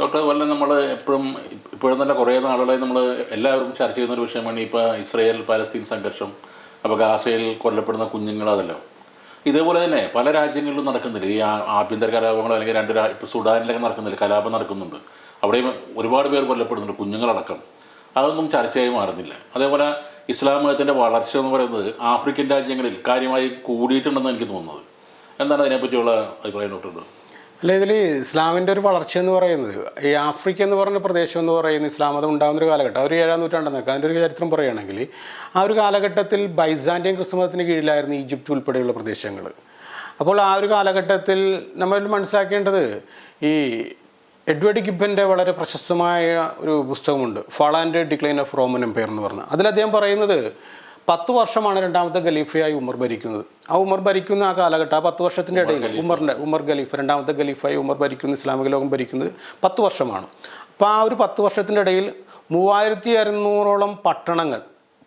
Doctor അതുപോലെ നമ്മൾ എപ്പോഴും ഇപ്പോഴും തന്നെ കുറേ നാളുകളായി നമ്മൾ എല്ലാവരും ചർച്ച ചെയ്യുന്ന ഒരു വിഷയമാണ് ഇപ്പോൾ ഇസ്രയേൽ പാലസ്തീൻ സംഘർഷം അപ്പോൾ ഗാസയിൽ കൊല്ലപ്പെടുന്ന കുഞ്ഞുങ്ങൾ അതല്ലോ. ഇതേപോലെ തന്നെ പല രാജ്യങ്ങളിലും നടക്കുന്നില്ല? ഈ ആഭ്യന്തര കലാപങ്ങൾ അല്ലെങ്കിൽ രണ്ട് ഇപ്പോൾ സുഡാനിലൊക്കെ നടക്കുന്നില്ല? കലാപം നടക്കുന്നുണ്ട്. അവിടെയും ഒരുപാട് പേർ കൊല്ലപ്പെടുന്നുണ്ട് കുഞ്ഞുങ്ങളടക്കം. അതൊന്നും ചർച്ചയായി മാറുന്നില്ല. അതേപോലെ ഇസ്ലാം മതത്തിന്റെ വളർച്ച എന്ന് പറയുന്നത് ആഫ്രിക്കൻ രാജ്യങ്ങളിൽ കാര്യമായി കൂടിയിട്ടുണ്ടെന്ന് എനിക്ക് തോന്നുന്നത്. എന്താണ് അതിനെപ്പറ്റിയുള്ള അഭിപ്രായം ഡോക്ടറുണ്ട് അല്ല ഇതിൽ ഇസ്ലാമിന്റെ ഒരു വളർച്ച എന്ന് പറയുന്നത് ഈ ആഫ്രിക്ക എന്ന് പറഞ്ഞ പ്രദേശം എന്ന് പറയുന്ന ഇസ്ലാം മതം ഉണ്ടാകുന്ന ഒരു കാലഘട്ടം. ഒരു ഏഴാം നൂറ്റാണ്ടെന്നൊക്കെ അതിന്റെ ഒരു ചരിത്രം പറയുകയാണെങ്കിൽ ആ ഒരു കാലഘട്ടത്തിൽ ബൈസാൻഡിയൻ ക്രിസ്തുമതത്തിന് കീഴിലായിരുന്നു ഈജിപ്റ്റ് ഉൾപ്പെടെയുള്ള പ്രദേശങ്ങൾ അപ്പോൾ ആ ഒരു കാലഘട്ടത്തിൽ നമ്മൾ മനസ്സിലാക്കേണ്ടത് ഈ എഡ്വേർഡ് ഗിബന്റെ വളരെ പ്രശസ്തമായ ഒരു പുസ്തകമുണ്ട് fall and decline of Roman empire എന്ന് പറഞ്ഞ. അതിൽ അദ്ദേഹം പറയുന്നത് പത്ത് വർഷമാണ് രണ്ടാമത്തെ ഖലീഫയായി ഉമർ ഭരിക്കുന്നത്. ആ ഉമർ ഭരിക്കുന്ന ആ കാലഘട്ടം ആ പത്ത് വർഷത്തിന്റെ ഇടയിൽ ഉമറിന്റെ ഉമർ ഖലീഫ രണ്ടാമത്തെ ഖലീഫായി ഉമർ ഭരിക്കുന്ന ഇസ്ലാമിക ലോകം ഭരിക്കുന്നത് പത്ത് വർഷമാണ്. അപ്പോൾ ആ ഒരു പത്ത് വർഷത്തിന്റെ ഇടയിൽ മൂവായിരത്തി അറുന്നൂറോളം പട്ടണങ്ങൾ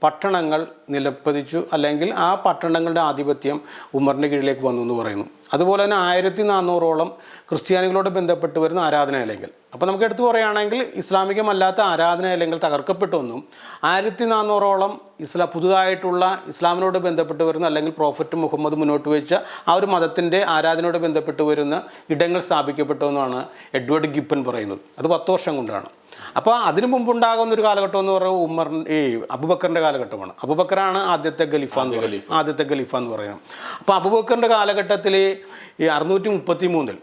പട്ടണങ്ങൾ നിലപ്പതിച്ചു അല്ലെങ്കിൽ ആ പട്ടണങ്ങളുടെ ആധിപത്യം ഉമറിന്റെ കീഴിലേക്ക് വന്നു എന്ന് പറയുന്നു. അതുപോലെ തന്നെ ആയിരത്തി നാനൂറോളം ക്രിസ്ത്യാനികളോട് ബന്ധപ്പെട്ട് വരുന്ന ആരാധനാലയങ്ങൾ അപ്പോൾ നമുക്ക് എടുത്തു പറയുകയാണെങ്കിൽ ഇസ്ലാമികമല്ലാത്ത ആരാധനാലയങ്ങൾ തകർക്കപ്പെട്ടു എന്നും ആയിരത്തി നാനൂറോളം ഇസ്ലാം പുതുതായിട്ടുള്ള ഇസ്ലാമിനോട് ബന്ധപ്പെട്ട് വരുന്ന അല്ലെങ്കിൽ പ്രോഫറ്റ് മുഹമ്മദ് മുന്നോട്ട് വെച്ച ആ ഒരു മതത്തിന്റെ ആരാധനയോട് ബന്ധപ്പെട്ട് വരുന്ന ഇടങ്ങൾ സ്ഥാപിക്കപ്പെട്ടു എന്നാണ് എഡ്വേർഡ് ഗിപ്പൻ പറയുന്നത്. അത് പത്ത് വർഷം കൊണ്ടാണ്. അപ്പോൾ അതിനു മുമ്പുണ്ടാകുന്ന ഒരു കാലഘട്ടം എന്ന് പറയുന്നത് ഉമ്മർ ഈ അബുബക്കറിന്റെ കാലഘട്ടമാണ്. അബുബക്കറാണ് ആദ്യത്തെ ഖലീഫ എന്ന് പറയുന്നത്. ആദ്യത്തെ ഖലീഫ എന്ന് പറയുന്നത്. അപ്പോൾ അബുബക്കറിന്റെ കാലഘട്ടത്തിൽ ഈ അറുന്നൂറ്റി മുപ്പത്തി മൂന്നിൽ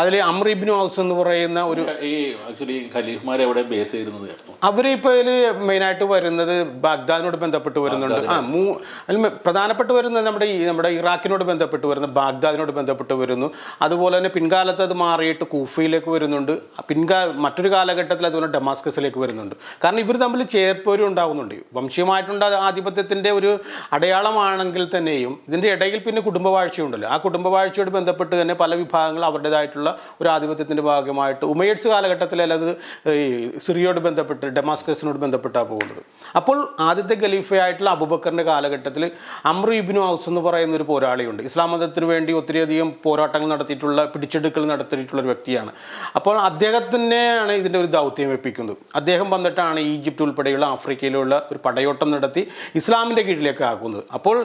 അതിൽ അമ്രീബിനു ഹൗസ് എന്ന് പറയുന്ന ഒരു ഈ ആക്ച്വലി ഖലീഫ്മാരെ എവിടെ ബേസ് ചെയ്തിരുന്നത് അവർ ഇപ്പോൾ ഇതിൽ മെയിനായിട്ട് വരുന്നത് ബാഗ്ദാദിനോട് ബന്ധപ്പെട്ട് വരുന്നുണ്ട്. ആ മൂ അതിൽ പ്രധാനപ്പെട്ട് വരുന്നത് നമ്മുടെ ഈ നമ്മുടെ ഇറാഖിനോട് ബന്ധപ്പെട്ട് വരുന്നു. ബാഗ്ദാദിനോട് ബന്ധപ്പെട്ട് വരുന്നു. അതുപോലെ തന്നെ പിൻകാലത്ത് അത് മാറിയിട്ട് കൂഫയിലേക്ക് വരുന്നുണ്ട്. പിൻകാല മറ്റൊരു കാലഘട്ടത്തിൽ അതുപോലെ ഡമാസ്കസിലേക്ക് വരുന്നുണ്ട്. കാരണം ഇവർ തമ്മിൽ ചേർപ്പോരും ഉണ്ടാകുന്നുണ്ട് വംശീയമായിട്ടുള്ള ആധിപത്യത്തിന്റെ ഒരു അടയാളമാണെങ്കിൽ തന്നെയും ഇതിന്റെ ഇടയിൽ പിന്നെ കുടുംബവാഴ്ചയുണ്ടല്ലോ. ആ കുടുംബവാഴ്ചയോട് ബന്ധപ്പെട്ട് തന്നെ പല വിഭാഗങ്ങളും അവരുടേതായിട്ടുള്ള ഒരു ആധിപത്യത്തിന്റെ ഭാഗമായിട്ട് ഉമേഡ്സ് കാലഘട്ടത്തിൽ അല്ലാതെ ഈ സിറിയോട് ബന്ധപ്പെട്ട് ഡെമാസ്കസിനോട് ബന്ധപ്പെട്ടാണ് പോകുന്നത്. അപ്പോൾ ആദ്യത്തെ ഖലീഫയായിട്ടുള്ള അബുബക്കറിന്റെ കാലഘട്ടത്തിൽ അമ്രു ഇബിനു ഹൗസ് എന്ന് പറയുന്ന ഒരു പോരാളിയുണ്ട്. ഇസ്ലാം മതത്തിന് വേണ്ടി ഒത്തിരിയധികം പോരാട്ടങ്ങൾ നടത്തിയിട്ടുള്ള പിടിച്ചെടുക്കൽ നടത്തിയിട്ടുള്ള ഒരു വ്യക്തിയാണ്. അപ്പോൾ അദ്ദേഹത്തിനെയാണ് ഇതിന്റെ ഒരു ദൗത്യം വെപ്പിക്കുന്നത്. അദ്ദേഹം വന്നിട്ടാണ് ഈജിപ്റ്റ് ഉൾപ്പെടെയുള്ള ആഫ്രിക്കയിലുള്ള ഒരു പടയോട്ടം നടത്തി ഇസ്ലാമിന്റെ കീഴിലേക്ക് ആക്കുന്നത്. അപ്പോൾ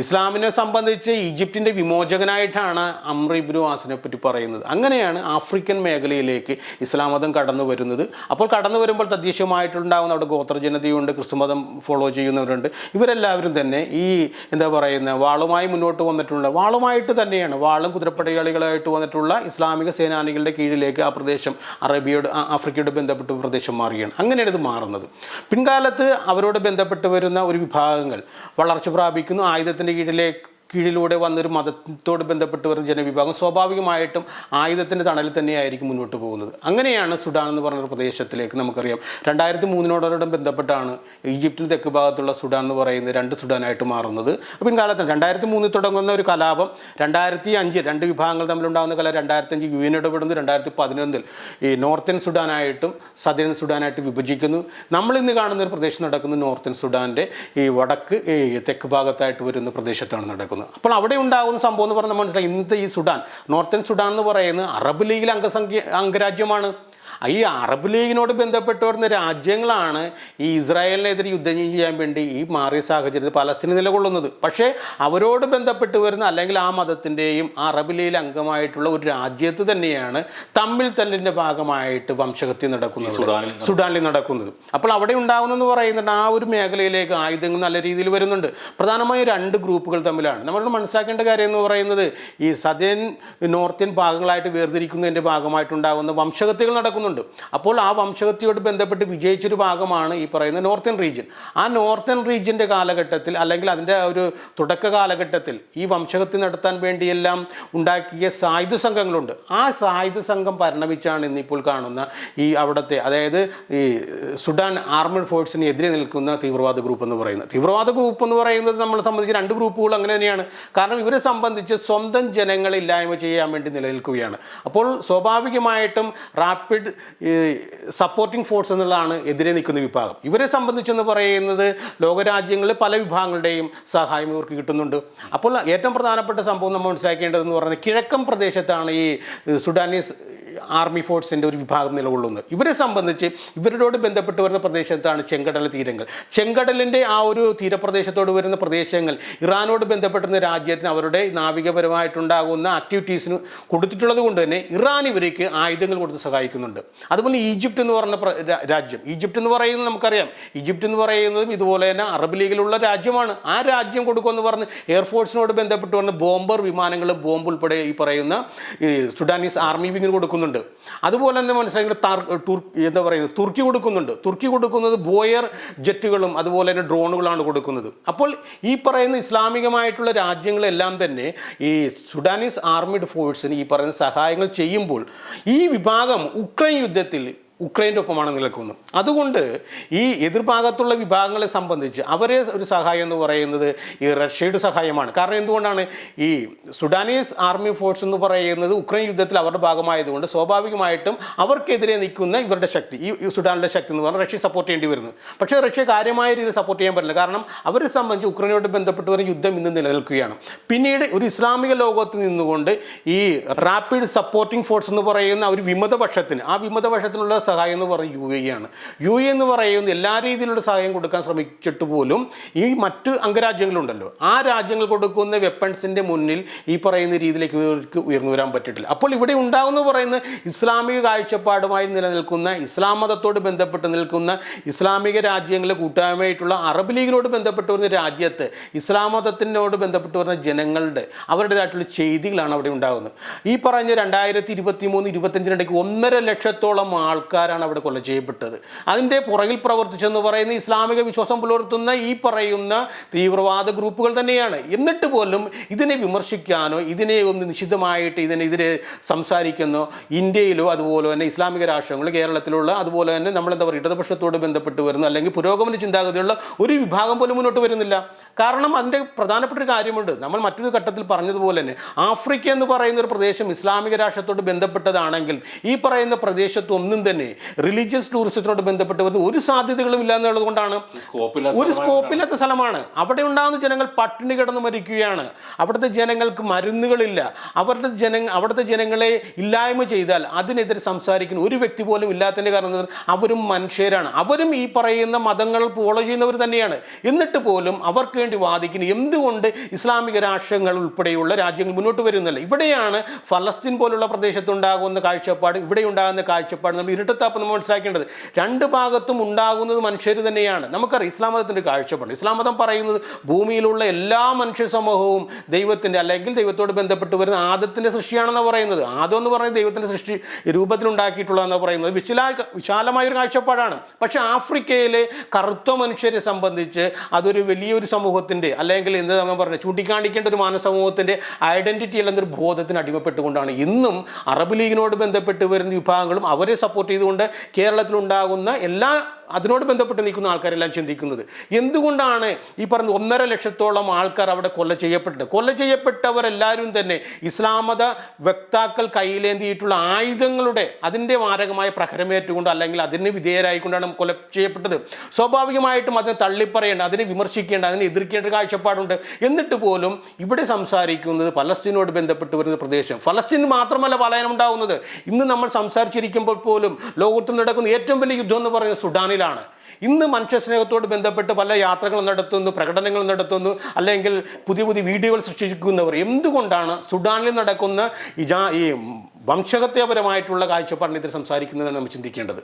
ഇസ്ലാമിനെ സംബന്ധിച്ച് ഈജിപ്തിന്റെ വിമോചകനായിട്ടാണ് അമ്രു ഇബ്നു ഹാസിനെ പറ്റി പറയുന്നത്. അങ്ങനെയാണ് ആഫ്രിക്കൻ മേഖലയിലേക്ക് ഇസ്ലാം മതം കടന്നു വരുന്നത്? അപ്പോൾ കടന്നു വരുമ്പോൾ തദ്ദേശീയമായിട്ടുണ്ടാകുന്ന അവിടെ ഗോത്രജനതയുണ്ട് ക്രിസ്തുമതം ഫോളോ ചെയ്യുന്നവരുണ്ട്. ഇവരെല്ലാവരും തന്നെ ഈ എന്താ പറയുന്ന വാളുമായി മുന്നോട്ട് വന്നിട്ടുള്ള വാളുമായിട്ട് തന്നെയാണ് വാളും കുതിരപ്പടയാളികളായിട്ട് വന്നിട്ടുള്ള ഇസ്ലാമിക സേനാനികളുടെ കീഴിലേക്ക് ആ പ്രദേശം അറേബ്യയോട് ആഫ്രിക്കയോട് ബന്ധപ്പെട്ട് പ്രദേശം മാറുകയാണ്. അങ്ങനെയാണ് ഇത് മാറുന്നത്. പിൻകാലത്ത് അവരോട് ബന്ധപ്പെട്ട് വരുന്ന ഒരു വിഭാഗങ്ങൾ വളർച്ച പ്രാപിക്കുന്നു. ആയുധത്തിന്റെ കീഴിലേക്ക് കീഴിലൂടെ വന്നൊരു മതത്തോട് ബന്ധപ്പെട്ട് വരുന്ന ജനവിഭാഗം സ്വാഭാവികമായിട്ടും ആയുധത്തിന്റെ തണലിൽ തന്നെയായിരിക്കും മുന്നോട്ട് പോകുന്നത്. അങ്ങനെയാണ് സുഡാൻ എന്ന് പറഞ്ഞ പ്രദേശത്തിലേക്ക് നമുക്കറിയാം. രണ്ടായിരത്തി മൂന്നിനോടോടെ ബന്ധപ്പെട്ടാണ് ഈജിപ്തിന് തെക്ക് ഭാഗത്തുള്ള സുഡാൻ എന്ന് പറയുന്നത് രണ്ട് സുഡാനായിട്ട് മാറുന്നത്. പിൻകാലത്ത് രണ്ടായിരത്തി മൂന്നിൽ തുടങ്ങുന്ന ഒരു കലാപം രണ്ടായിരത്തി അഞ്ച് രണ്ട് വിഭാഗങ്ങൾ തമ്മിലുണ്ടാകുന്ന കല രണ്ടായിരത്തി അഞ്ച് യു എൻ ഇടപെടുന്നു രണ്ടായിരത്തി പതിനൊന്നിൽ ഈ നോർത്തേൺ സുഡാനായിട്ടും സദേൺ സുഡാനായിട്ട് വിഭജിക്കുന്നു. നമ്മൾ ഇന്ന് കാണുന്ന ഒരു പ്രദേശം നടക്കുന്നത് നോർത്തേൺ സുഡാന്റെ ഈ വടക്ക് ഈ തെക്ക് ഭാഗത്തായിട്ട് വരുന്ന പ്രദേശത്താണ് നടക്കുന്നത്. അപ്പോൾ അവിടെ ഉണ്ടാകുന്ന സംഭവം എന്ന് പറഞ്ഞാൽ മനസ്സിലായി. ഇന്നത്തെ ഈ സുഡാൻ നോർത്തേൺ സുഡാൻ എന്ന് പറയുന്നത് അറബ് ലീഗിൽ അംഗസംഖ്യ അംഗരാജ്യമാണ്. ഈ അറബ് ലീഗിനോട് ബന്ധപ്പെട്ട് വരുന്ന രാജ്യങ്ങളാണ് ഈ ഇസ്രായേലിനെതിരെ യുദ്ധം ചെയ്യാൻ വേണ്ടി ഈ മാറിയ സാഹചര്യത്തിൽ പലസ്തീൻ നിലകൊള്ളുന്നത്. പക്ഷേ അവരോട് ബന്ധപ്പെട്ട് വരുന്ന അല്ലെങ്കിൽ ആ മതത്തിന്റെയും അറബ് ലീഗിൽ അംഗമായിട്ടുള്ള ഒരു രാജ്യത്ത് തന്നെയാണ് തമ്മിൽ തല്ലിന്റെ ഭാഗമായിട്ട് വംശഹത്യ നടക്കുന്നത്. സുഡാനിൽ സുഡാനിൽ നടക്കുന്നത്. അപ്പോൾ അവിടെ ഉണ്ടാകുന്നെന്ന് പറയുന്നുണ്ട് ആ ഒരു മേഖലയിലേക്ക് ആയുധങ്ങൾ നല്ല രീതിയിൽ വരുന്നുണ്ട്. പ്രധാനമായും രണ്ട് ഗ്രൂപ്പുകൾ തമ്മിലാണ്. നമ്മൾ മനസ്സിലാക്കേണ്ട കാര്യം എന്ന് പറയുന്നത് ഈ സദേൻ നോർത്തിൻ ഭാഗങ്ങളായിട്ട് വേർതിരിക്കുന്നതിന്റെ ഭാഗമായിട്ടുണ്ടാകുന്ന വംശഹത്യകൾ നടക്കുന്നുണ്ട്. അപ്പോൾ ആ വംശഹത്യയോട് ബന്ധപ്പെട്ട് വിജയിച്ചൊരു ഭാഗമാണ് ഈ പറയുന്ന നോർത്തേൺ റീജിയൻ. ആ നോർത്തേൺ റീജിയന്റെ കാലഘട്ടത്തിൽ അല്ലെങ്കിൽ അതിന്റെ ഒരു തുടക്ക കാലഘട്ടത്തിൽ ഈ വംശഗതി നടത്താൻ വേണ്ടിയെല്ലാം ഉണ്ടാക്കിയ സായുധ സംഘങ്ങളുണ്ട്. ആ സായുധ സംഘം പരിണമിച്ചാണ് ഇന്നിപ്പോൾ കാണുന്ന ഈ അവിടുത്തെ അതായത് ഈ സുഡാൻ ആർമഡ് ഫോഴ്സിനെതിരെ നിൽക്കുന്ന തീവ്രവാദ ഗ്രൂപ്പ് എന്ന് പറയുന്നത്. തീവ്രവാദ ഗ്രൂപ്പ് എന്ന് പറയുന്നത് നമ്മളെ സംബന്ധിച്ച് രണ്ട് ഗ്രൂപ്പുകൾ അങ്ങനെ തന്നെയാണ്. കാരണം ഇവരെ സംബന്ധിച്ച് സ്വന്തം ജനങ്ങളെ ഇല്ലായ്മ ചെയ്യാൻ വേണ്ടി നിലനിൽക്കുകയാണ്. അപ്പോൾ സ്വാഭാവികമായിട്ടും റാപ്പിഡ് സപ്പോർട്ടിംഗ് ഫോഴ്സ് എന്നുള്ളതാണ് എതിരെ നിൽക്കുന്ന വിഭാഗം. ഇവരെ സംബന്ധിച്ചെന്ന് പറയുന്നത് ലോകരാജ്യങ്ങളിൽ പല വിഭാഗങ്ങളുടെയും സഹായം ഇവർക്ക് കിട്ടുന്നുണ്ട്. അപ്പോൾ ഏറ്റവും പ്രധാനപ്പെട്ട സംഭവം നമ്മൾ മനസ്സിലാക്കേണ്ടതെന്ന് പറയുന്നത് കിഴക്കൻ പ്രദേശത്താണ് ഈ സുഡാനീസ് ആർമി ഫോഴ്സിന്റെ ഒരു വിഭാഗം നിലകൊള്ളുന്നത് ഇവരെ സംബന്ധിച്ച് ഇവരോട് ബന്ധപ്പെട്ട് വരുന്ന പ്രദേശത്താണ് ചെങ്കടൽ തീരങ്ങൾ. ചെങ്കടലിന്റെ ആ ഒരു തീരപ്രദേശത്തോട് വരുന്ന പ്രദേശങ്ങൾ ഇറാനോട് ബന്ധപ്പെട്ടുന്ന രാജ്യത്തിന് അവരുടെ നാവികപരമായിട്ടുണ്ടാകുന്ന ആക്ടിവിറ്റീസിന് കൊടുത്തിട്ടുള്ളത് കൊണ്ട് തന്നെ ഇറാൻ ഇവർക്ക് ആയുധങ്ങൾ കൊടുത്ത് സഹായിക്കുന്നുണ്ട്. അതുപോലെ ഈജിപ്റ്റ് എന്ന് പറഞ്ഞ രാജ്യം. ഈജിപ്റ്റ് എന്ന് പറയുന്നത് നമുക്കറിയാം. ഈജിപ്റ്റ് എന്ന് പറയുന്നതും ഇതുപോലെ തന്നെ അറബ് ലീഗിലുള്ള രാജ്യമാണ്. ആ രാജ്യം കൊടുക്കുമെന്ന് പറഞ്ഞ് എയർഫോഴ്സിനോട് ബന്ധപ്പെട്ട് വന്ന ബോംബർ വിമാനങ്ങൾ ബോംബ് ഉൾപ്പെടെ ഈ പറയുന്ന സുഡാനീസ് ആർമി വിങ്ങിന് കൊടുക്കുന്നുണ്ട്. അതുപോലെ തന്നെ മനസ്സിലാക്കുന്നത് എന്താ പറയുന്നത്? തുർക്കി കൊടുക്കുന്നുണ്ട്. തുർക്കി കൊടുക്കുന്നത് ബോയർ ജെറ്റുകളും അതുപോലെ തന്നെ ഡ്രോണുകളാണ് കൊടുക്കുന്നത്. അപ്പോൾ ഈ പറയുന്ന ഇസ്ലാമികമായിട്ടുള്ള രാജ്യങ്ങളെല്ലാം തന്നെ ഈ സുഡാനീസ് ആർമിഡ് ഫോഴ്സിന് ഈ പറയുന്ന സഹായങ്ങൾ ചെയ്യുമ്പോൾ ഈ വിഭാഗം ഉക്രൈൻ യുദ്ധത്തിൽ ഉക്രൈന്റെ ഒപ്പമാണ് നിൽക്കുന്നത് അതുകൊണ്ട് ഈ എതിർഭാഗത്തുള്ള വിഭാഗങ്ങളെ സംബന്ധിച്ച് അവരെ ഒരു സഹായം എന്ന് പറയുന്നത് ഈ റഷ്യയുടെ സഹായമാണ്. കാരണം എന്തുകൊണ്ടാണ്? ഈ സുഡാനീസ് ആർമി ഫോഴ്സ് എന്ന് പറയുന്നത് ഉക്രൈൻ യുദ്ധത്തിൽ അവരുടെ ഭാഗമായതുകൊണ്ട് സ്വാഭാവികമായിട്ടും അവർക്കെതിരെ നിൽക്കുന്ന ഇവരുടെ ശക്തി ഈ സുഡാനിലെ ശക്തി എന്ന് പറഞ്ഞാൽ റഷ്യ സപ്പോർട്ട് ചെയ്യേണ്ടി വരുന്നത്. പക്ഷേ റഷ്യ കാര്യമായ രീതിയിൽ സപ്പോർട്ട് ചെയ്യാൻ പറ്റില്ല. കാരണം അവരെ സംബന്ധിച്ച് ഉക്രൈനോട് ബന്ധപ്പെട്ട് വരുന്ന യുദ്ധം ഇന്ന് നിലനിൽക്കുകയാണ്. പിന്നീട് ഒരു ഇസ്ലാമിക ലോകത്ത് നിന്നുകൊണ്ട് ഈ റാപ്പിഡ് സപ്പോർട്ടിംഗ് ഫോഴ്സ് എന്ന് പറയുന്ന ഒരു വിമതപക്ഷത്തിന് ആ വിമതപക്ഷത്തിനുള്ള സഹായം എന്ന് പറയുന്നത് യു എ ആണ്. യു എ എന്ന് പറയുന്ന എല്ലാ രീതിയിലുള്ള സഹായം കൊടുക്കാൻ ശ്രമിച്ചിട്ട് പോലും ഈ മറ്റ് അംഗരാജ്യങ്ങളുണ്ടല്ലോ. ആ രാജ്യങ്ങൾ കൊടുക്കുന്ന വെപ്പൺസിന്റെ മുന്നിൽ ഈ പറയുന്ന രീതിയിലേക്ക് ഇവർക്ക് ഉയർന്നു വരാൻ പറ്റിയിട്ടില്ല. അപ്പോൾ ഇവിടെ ഉണ്ടാകുന്ന പറയുന്ന ഇസ്ലാമിക കാഴ്ചപ്പാടുമായി നിലനിൽക്കുന്ന ഇസ്ലാം മതത്തോട് ബന്ധപ്പെട്ട് നിൽക്കുന്ന ഇസ്ലാമിക രാജ്യങ്ങളെ കൂട്ടായ്മയായിട്ടുള്ള അറബ് ലീഗിനോട് ബന്ധപ്പെട്ട് വരുന്ന രാജ്യത്ത് ഇസ്ലാം മതത്തിനോട് ബന്ധപ്പെട്ട് വരുന്ന ജനങ്ങളുടെ അവരുടേതായിട്ടുള്ള ചെയ്തികളാണ് അവിടെ ഉണ്ടാകുന്നത് ഈ പറഞ്ഞ രണ്ടായിരത്തി ഇരുപത്തി മൂന്ന് ഇരുപത്തഞ്ചിനിടയ്ക്ക് ഒന്നര ലക്ഷത്തോളം ആൾക്കാരാണ് അവിടെ കൊല ചെയ്യപ്പെട്ടത്. അതിന്റെ പുറകിൽ പ്രവർത്തിച്ചെന്ന് പറയുന്ന ഇസ്ലാമിക വിശ്വാസം പുലർത്തുന്ന ഈ പറയുന്ന തീവ്രവാദ ഗ്രൂപ്പുകൾ തന്നെയാണ്. എന്നിട്ട് പോലും ഇതിനെ വിമർശിക്കാനോ ഇതിനെ ഒന്ന് നിശിതമായിട്ട് ഇതിനെതിരെ സംസാരിക്കുന്നോ ഇന്ത്യയിലോ അതുപോലെ തന്നെ ഇസ്ലാമിക രാഷ്ട്രങ്ങൾ കേരളത്തിലുള്ള അതുപോലെ തന്നെ നമ്മളെന്താ പറയുക ഇടതുപക്ഷത്തോട് ബന്ധപ്പെട്ട് വരുന്ന അല്ലെങ്കിൽ പുരോഗമന ചിന്താഗതിയുള്ള ഒരു വിഭാഗം പോലും മുന്നോട്ട് വരുന്നില്ല. കാരണം അതിന്റെ പ്രധാനപ്പെട്ട ഒരു കാര്യമുണ്ട്. നമ്മൾ മറ്റൊരു ഘട്ടത്തിൽ പറഞ്ഞതുപോലെ തന്നെ ആഫ്രിക്ക എന്ന് പറയുന്ന ഒരു പ്രദേശം ഇസ്ലാമിക രാഷ്ട്രത്തോട് ബന്ധപ്പെട്ടതാണെങ്കിൽ ഈ പറയുന്ന പ്രദേശത്ത് ഒന്നും തന്നെ റിലീജിയസ് ടൂറിസത്തിനോട് ബന്ധപ്പെട്ട് വരുന്ന ഒരു സാധ്യതകളും ഇല്ല എന്നുള്ളത് കൊണ്ടാണ് ഒരു സ്കോപ്പില്ലാത്ത സ്ഥലമാണ്. അവിടെ ഉണ്ടാകുന്ന ജനങ്ങൾ പട്ടിണി കിടന്ന് മരിക്കുകയാണ്. അവിടുത്തെ ജനങ്ങൾക്ക് മരുന്നുകളില്ല. അവരുടെ ജന അവിടുത്തെ ജനങ്ങളെ ഇല്ലായ്മ ചെയ്താൽ അതിനെതിരെ സംസാരിക്കുന്ന ഒരു വ്യക്തി പോലും ഇല്ലാത്തതിന്റെ കാരണം? അവരും മനുഷ്യരാണ്. അവരും ഈ പറയുന്ന മതങ്ങൾ ഫോളോ ചെയ്യുന്നവർ തന്നെയാണ്. എന്നിട്ട് പോലും അവർക്ക് വേണ്ടി വാദിക്കുന്നു എന്തുകൊണ്ട് ഇസ്ലാമിക രാഷ്ട്രങ്ങൾ ഉൾപ്പെടെയുള്ള രാജ്യങ്ങൾ മുന്നോട്ട് വരുന്നില്ല? ഇവിടെയാണ് ഫലസ്തീൻ പോലുള്ള പ്രദേശത്തുണ്ടാകുന്ന കാഴ്ചപ്പാട് ഇവിടെ ഉണ്ടാകുന്ന കാഴ്ചപ്പാട് നമ്മൾ ഇരുട്ടത്താപ്പ് നമ്മൾ മനസ്സിലാക്കേണ്ടത്? രണ്ട് ഭാഗത്തും ഉണ്ടാകുന്നത് മനുഷ്യർ തന്നെയാണ്. നമുക്കറിയാം ഇസ്ലാം മതത്തിന്റെ കാഴ്ചപ്പാട്. ഇസ്ലാം മതം പറയുന്നത് ഭൂമിയിലുള്ള എല്ലാ മനുഷ്യ സമൂഹവും ദൈവത്തിന്റെ അല്ലെങ്കിൽ ദൈവത്തോട് ബന്ധപ്പെട്ട് വരുന്ന ആദത്തിന്റെ സൃഷ്ടിയാണെന്ന് പറയുന്നത്. ആദം എന്ന് പറയുന്നത് ദൈവത്തിന്റെ സൃഷ്ടി രൂപത്തിലുണ്ടാക്കിയിട്ടുള്ളതെന്ന് പറയുന്നത്. വിശാല വിശാലമായ ഒരു കാഴ്ചപ്പാടാണ്. പക്ഷേ ആഫ്രിക്കയിലെ കറുത്ത മനുഷ്യരെ സംബന്ധിച്ച് അതൊരു വലിയൊരു സമൂഹത്തിന്റെ അല്ലെങ്കിൽ എന്താ നമ്മൾ പറഞ്ഞത് ചൂണ്ടിക്കാണിക്കേണ്ട ഒരു മാനസമൂഹത്തിന്റെ ഐഡന്റിറ്റി അല്ലെന്നൊരു ബോധത്തിന് അടിമപ്പെട്ടുകൊണ്ടാണ്. ഇന്നും അറബ് ലീഗിനോട് ബന്ധപ്പെട്ട് വരുന്ന വിഭാഗങ്ങളും അവരെ സപ്പോർട്ട് ചെയ്തുകൊണ്ട് കേരളത്തിലുണ്ടാകുന്ന എല്ലാ അതിനോട് ബന്ധപ്പെട്ട് നിൽക്കുന്ന ആൾക്കാരെല്ലാം ചിന്തിക്കുന്നത്. എന്തുകൊണ്ടാണ് ഈ പറഞ്ഞ ഒന്നര ലക്ഷത്തോളം ആൾക്കാർ അവിടെ കൊല്ല ചെയ്യപ്പെട്ടത്? കൊല്ല ചെയ്യപ്പെട്ടവരെല്ലാവരും തന്നെ ഇസ്ലാമത വക്താക്കൾ കയ്യിലേന്തിയിട്ടുള്ള ആയുധങ്ങളുടെ അതിന്റെ മാരകമായ പ്രഹരമേറ്റുകൊണ്ട് അല്ലെങ്കിൽ അതിന് വിധേയരായിക്കൊണ്ടാണ് കൊല ചെയ്യപ്പെട്ടത്. സ്വാഭാവികമായിട്ടും അതിനെ തള്ളിപ്പറയേണ്ട അതിനെ വിമർശിക്കേണ്ട അതിനെ എതിർക്കേണ്ട കാഴ്ചപ്പാടുണ്ട്. എന്നിട്ട് പോലും ഇവിടെ സംസാരിക്കുന്നത് ഫലസ്തീനോട് ബന്ധപ്പെട്ട് വരുന്ന പ്രദേശം. ഫലസ്തീൻ മാത്രമല്ല പലായനം ഉണ്ടാകുന്നത് ഇന്ന് നമ്മൾ സംസാരിച്ചിരിക്കുമ്പോൾ പോലും ലോകത്തിൽ നടക്കുന്ന ഏറ്റവും വലിയ യുദ്ധം എന്ന് പറയുന്നത് സുഡാനിലാണ് ഇന്ന് മനുഷ്യ സ്നേഹത്തോട് ബന്ധപ്പെട്ട് പല യാത്രകൾ നടത്തുന്നു പ്രകടനങ്ങൾ നടത്തുന്നു അല്ലെങ്കിൽ പുതിയ പുതിയ വീഡിയോകൾ സൃഷ്ടിക്കുന്നവർ എന്തുകൊണ്ടാണ് സുഡാനിൽ നടക്കുന്ന ഈ വംശഹത്യാപരമായിട്ടുള്ള കാഴ്ചപ്പാടിനെതിരെ സംസാരിക്കുന്നതെന്ന് നമ്മൾ ചിന്തിക്കേണ്ടത്?